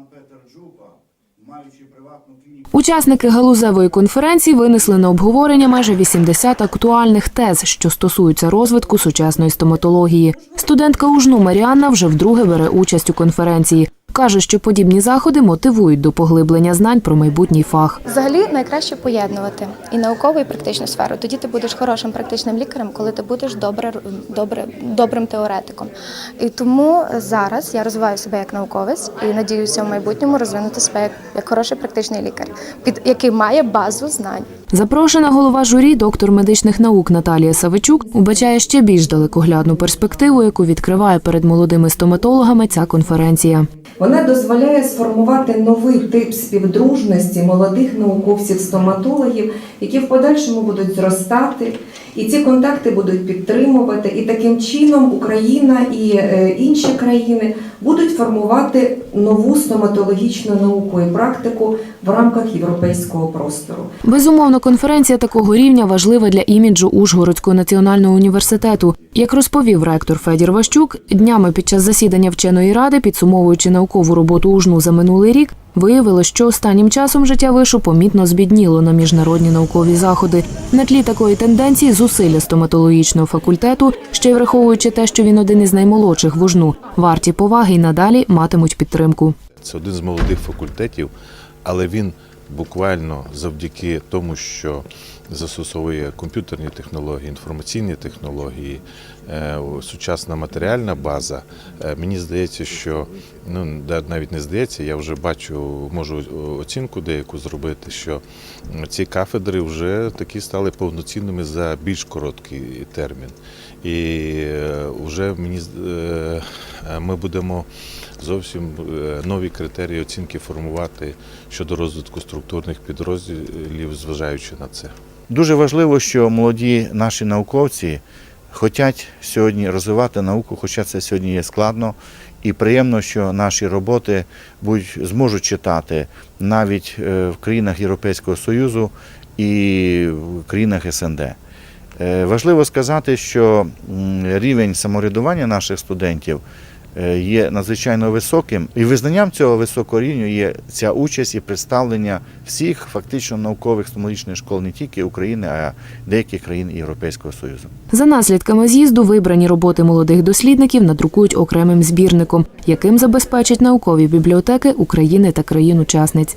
Пан Петер Джупа, маючи приватну клініку. Учасники галузевої конференції винесли на обговорення майже 80 актуальних тез, що стосуються розвитку сучасної стоматології. Студентка УЖНУ Маріанна вже вдруге бере участь у конференції. Каже, що подібні заходи мотивують до поглиблення знань про майбутній фах. Взагалі найкраще поєднувати і наукову, і практичну сферу. Тоді ти будеш хорошим практичним лікарем, коли ти будеш добре, добре, добрим теоретиком. І тому зараз я розвиваю себе як науковець і надіюся в майбутньому розвинути себе як, як хороший практичний лікар, під який має базу знань. Запрошена голова журі, доктор медичних наук Наталія Савичук, убачає ще більш далекоглядну перспективу, яку відкриває перед молодими стоматологами ця конференція. Вона дозволяє сформувати новий тип співдружності молодих науковців-стоматологів, які в подальшому будуть зростати, і ці контакти будуть підтримувати. І таким чином Україна і е, інші країни будуть формувати нову стоматологічну науку і практику в рамках європейського простору. Безумовно, конференція такого рівня важлива для іміджу Ужгородського національного університету. Як розповів ректор Федір Ващук, днями під час засідання вченої ради, підсумовуючи наукову роботу УЖНУ за минулий рік, виявилось, що останнім часом життя вишу помітно збідніло на міжнародні наукові заходи. На тлі такої тенденції зусилля стоматологічного факультету, ще й враховуючи те, що він один із наймолодших в УЖНУ, варті поваги й надалі матимуть підтримку. Це один з молодих факультетів, але він буквально завдяки тому, що застосовує комп'ютерні технології, інформаційні технології, е, сучасна матеріальна база. е, Мені здається, що ну навіть не здається, я вже бачу, можу оцінку деяку зробити, що ці кафедри вже такі стали повноцінними за більш короткий термін. І е, вже мені е, ми будемо зовсім е, нові критерії оцінки формувати щодо розвитку структурних підрозділів, зважаючи на це. Дуже важливо, що молоді наші науковці хочуть сьогодні розвивати науку, хоча це сьогодні є складно. І приємно, що наші роботи будуть зможуть читати навіть е, в країнах Європейського Союзу і в країнах СНД. Е, Важливо сказати, що рівень самоврядування наших студентів е, є надзвичайно високим, і визнанням цього високого рівня є ця участь і представлення всіх фактично наукових стоматологічних школ не тільки України, а деяких країн Європейського Союзу. За наслідками з'їзду вибрані роботи молодих дослідників надрукують окремим збірником, яким забезпечать наукові бібліотеки України та країн-учасниць.